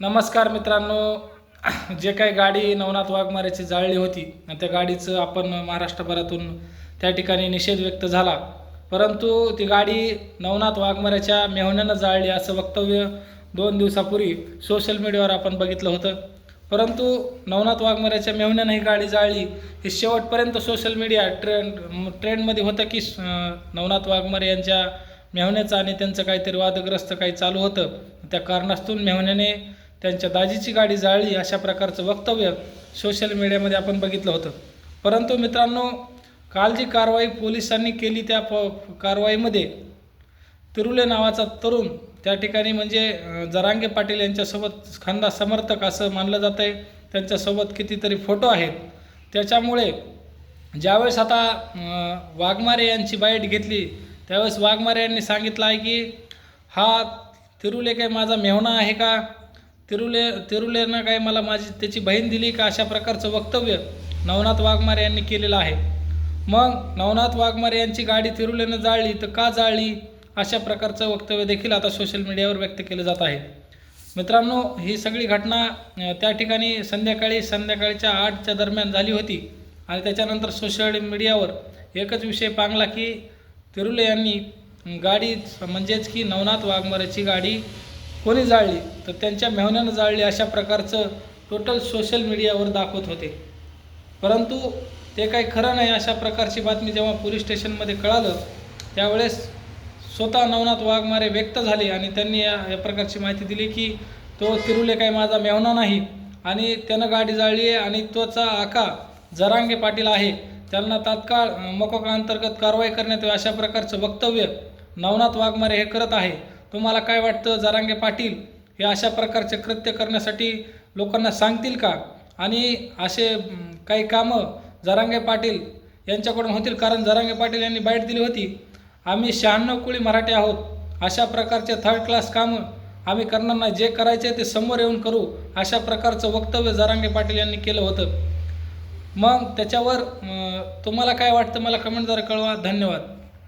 नमस्कार मित्रांनो. जे काही गाडी नवनाथ वाघमारेची जाळली होती आणि त्या गाडीचं आपण महाराष्ट्रभरातून त्या ठिकाणी निषेध व्यक्त झाला. परंतु ती गाडी नवनाथ वाघमारेच्या मेहण्यानं जाळली असं वक्तव्य दोन दिवसापूर्वी सोशल मीडियावर आपण बघितलं होतं. परंतु नवनाथ वाघमारेच्या मेहण्यानं ही गाडी जाळली. हे शेवटपर्यंत सोशल मीडिया ट्रेंड ट्रेंडमध्ये होतं की नवनाथ वाघमारे यांच्या मेहण्याचं आणि त्यांचं काहीतरी वादग्रस्त काही चालू होतं. त्या कारणास्तून मेहण्याने त्यांच्या दाजीची गाडी जाळली अशा प्रकारचं वक्तव्य सोशल मीडियामध्ये आपण बघितलं होतं. परंतु मित्रांनो काल जी कारवाई पोलिसांनी केली त्या प कारवाईमध्ये तिरुले नावाचा तरुण त्या ठिकाणी म्हणजे जरांगे पाटील यांच्यासोबत खांदा समर्थक असं मानलं जातं आहे. त्यांच्यासोबत कितीतरी फोटो आहेत. त्याच्यामुळे ज्यावेळेस आता वाघमारे यांची बाईट घेतली त्यावेळेस वाघमारे यांनी सांगितलं आहे की हा तिरुले काय माझा मेहणा आहे का? तिरुले तिरुलेनं काय मला माझी त्याची बहीण दिली का अशा प्रकारचं वक्तव्य नवनाथ वाघमारे यांनी केलेलं आहे. मग नवनाथ वाघमारे यांची गाडी तिरुलेनं जाळली तर का जाळली? अशा प्रकारचं वक्तव्य देखील आता सोशल मीडियावर व्यक्त केलं जात आहे. मित्रांनो ही सगळी घटना त्या ठिकाणी संध्याकाळी संध्याकाळच्या आठच्या दरम्यान झाली होती. आणि त्याच्यानंतर सोशल मीडियावर एकच विषय पांगला की तिरुले यांनी गाडी म्हणजेच की नवनाथ वाघमारेची गाडी कोणी जाळली तर त्यांच्या मेहण्यानं जाळली अशा प्रकारचं टोटल सोशल मीडियावर दाखवत होते. परंतु ते काही खरं नाही अशा प्रकारची बातमी जेव्हा पोलीस स्टेशनमध्ये कळालं त्यावेळेस स्वतः नवनाथ वाघमारे व्यक्त झाले आणि त्यांनी या या प्रकारची माहिती दिली की तो तिरुले काही माझा मेहना नाही आणि त्यानं गाडी जाळली आहे आणि तोचा आका जरांगे पाटील आहे. त्यांना तात्काळ मकोका अंतर्गत कारवाई करण्यात यावी अशा प्रकारचं वक्तव्य नवनाथ वाघमारे हे करत आहे. तुम्हाला काय वाटतं जरांगे पाटील हे अशा प्रकारचे कृत्य करण्यासाठी लोकांना सांगतील का? आणि असे काही कामं जरांगे पाटील यांच्याकडून होतील? कारण जरांगे पाटील यांनी बाईट दिली होती आम्ही शहाण्णव कुळी मराठी आहोत. अशा प्रकारचे थर्ड क्लास कामं आम्ही करणार नाही. जे करायचे ते समोर येऊन करू. अशा प्रकारचं वक्तव्य जरांगे पाटील यांनी केलं होतं. मग त्याच्यावर तुम्हाला काय वाटतं? मला कमेंटद्वारे कळवा. धन्यवाद.